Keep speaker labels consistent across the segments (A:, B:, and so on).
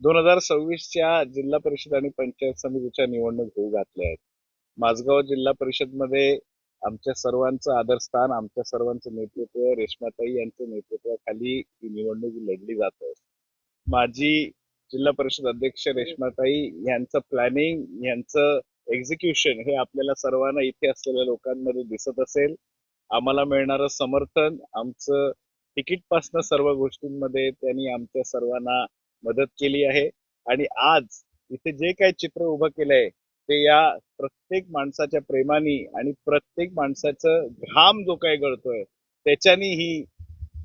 A: दोन हजार सव्वीसच्या जिल्हा परिषद आणि पंचायत समितीच्या निवडणूक होऊ घातल्या आहेत. माझगाव जिल्हा परिषदमध्ये आमच्या सर्वांचं आदरस्थान आमच्या सर्वांचं नेतृत्व रेश्माताई यांच्या नेतृत्वाखाली ही निवडणूक लढली जात आहे. माजी जिल्हा परिषद अध्यक्ष रेश्माताई यांचं प्लॅनिंग यांचं एक्झिक्युशन हे आपल्याला सर्वांना इथे असलेल्या लोकांमध्ये दिसत असेल. आम्हाला मिळणारं समर्थन आमचं तिकीटपासनं सर्व गोष्टींमध्ये त्यांनी आमच्या सर्वांना मदत केली आहे. आणि आज इथे जे काही चित्र उभं केलंय ते या प्रत्येक माणसाच्या प्रेमाने आणि प्रत्येक माणसाचं घाम जो काही गळतोय त्याच्यानी ही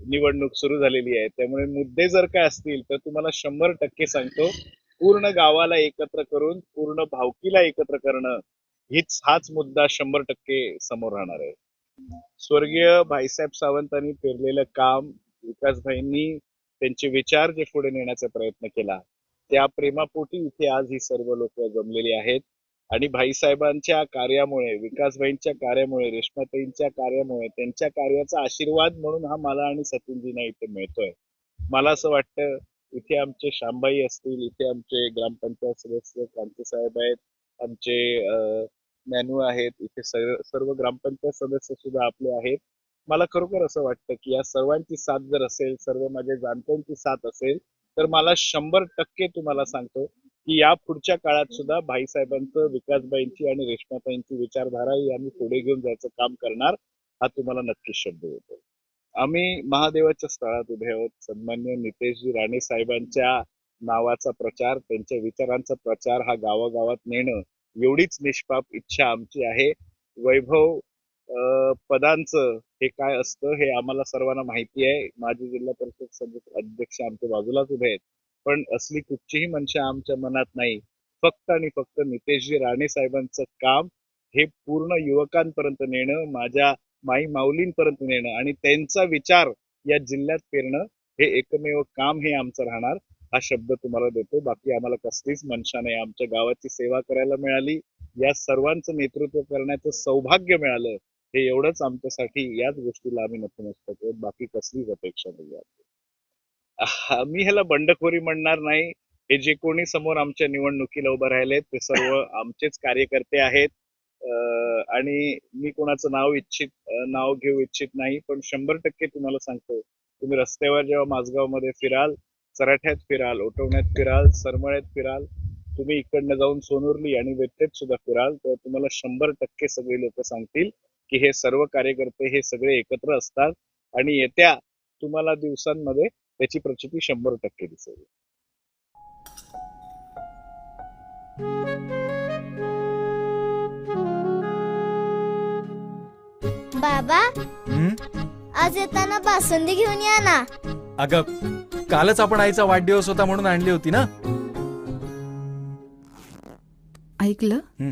A: निवडणूक सुरू झालेली आहे. त्यामुळे मुद्दे जर काय असतील तर तुम्हाला शंभर टक्के सांगतो पूर्ण गावाला एकत्र करून पूर्ण भावकीला एकत्र करणं हीच हाच मुद्दा शंभर टक्के समोर राहणार आहे. स्वर्गीय भाईसाहेब सावंतांनी पेरलेलं काम विकासभाईंनी त्यांचे विचार जे पुढे नेण्याचा प्रयत्न केला त्या प्रेमापोटी इथे आज ही सर्व लोक जमलेली आहेत. आणि भाईसाहेबांच्या कार्यामुळे विकासभाईंच्या कार्यामुळे रेश्माताईंच्या कार्यामुळे त्यांच्या कार्याचा आशीर्वाद म्हणून हा मला आणि सचिनजींना इथे मिळतोय. मला असं वाटतं इथे आमचे शांबाई असतील इथे आमचे ग्रामपंचायत सदस्य क्रांती साहेब आहेत आमचे नॅनू आहेत इथे सर्व ग्रामपंचायत सदस्य सुद्धा आपले आहेत. मला खरोखर असं वाटतं की या सर्वांची साथ जर असेल सर्व माझ्या जाणत्यांची साथ असेल तर मला शंभर टक्के तुम्हाला सांगतो की या पुढच्या काळात सुद्धा भाईसाहेबांचं विकासबाईंची आणि रेश्माताईंची विचारधारा ही आम्ही पुढे घेऊन जायचं काम करणार हा तुम्हाला नक्कीच शब्द येतो आम्ही महादेवाच्या स्थळात उभे आहोत. सन्मान्य नितेशजी राणे साहेबांच्या नावाचा प्रचार त्यांच्या विचारांचा प्रचार हा गावागावात नेणं एवढीच निष्पाप इच्छा आमची आहे. वैभव पदांचं हे काय असतं हे आम्हाला सर्वांना माहिती आहे. माजी जिल्हा परिषद सदस्य अध्यक्ष आमच्या बाजूलाच उभे आहेत. पण असली कुठचीही मनशा आमच्या मनात नाही. फक्त आणि फक्त नितेशजी राणे साहेबांचं काम हे पूर्ण युवकांपर्यंत नेणं माझ्या माई माऊलींपर्यंत नेणं आणि त्यांचा विचार या जिल्ह्यात पेरणं हे एकमेव काम हे आमचं राहणार. हा शब्द तुम्हाला देतो. बाकी आम्हाला कसलीच मनशा नाही. आमच्या गावाची सेवा करायला मिळाली. या सर्वांचं नेतृत्व करण्याचं सौभाग्य मिळालं. हे एवढंच आमच्यासाठी याच गोष्टीला आम्ही नतमस्तक आहोत. बाकी कसलीच अपेक्षा नाही आहे. मी ह्याला बंडखोरी म्हणणार नाही. हे जे कोणी समोर आमच्या निवडणुकीला उभं राहिलेत ते सर्व आमचेच कार्यकर्ते आहेत. आणि मी कोणाचं नाव इच्छित नाव घेऊ इच्छित नाही पण शंभर टक्के तुम्हाला सांगतो तुम्ही रस्त्यावर जेव्हा माझगावमध्ये फिराल चराठ्यात फिराल ओटवण्यात फिराल सरमळ्यात फिराल तुम्ही इकडनं जाऊन सोनुर्ली आणि वेठेत सुद्धा फिराल तर तुम्हाला शंभर टक्के सगळे लोक सांगतील की हे सर्व कार्यकर्ते हे सगळे एकत्र असतात आणि येत्या तुम्हाला दिवसांमध्ये त्याची प्रचिती शंभर टक्के दिसेल
B: बाबा
C: हं?
B: आज येताना बासुंदी घेऊन या ना
C: अगं कालच आपण आईचा वाढदिवस होता म्हणून आणली होती ना
D: ऐकलं
C: हं.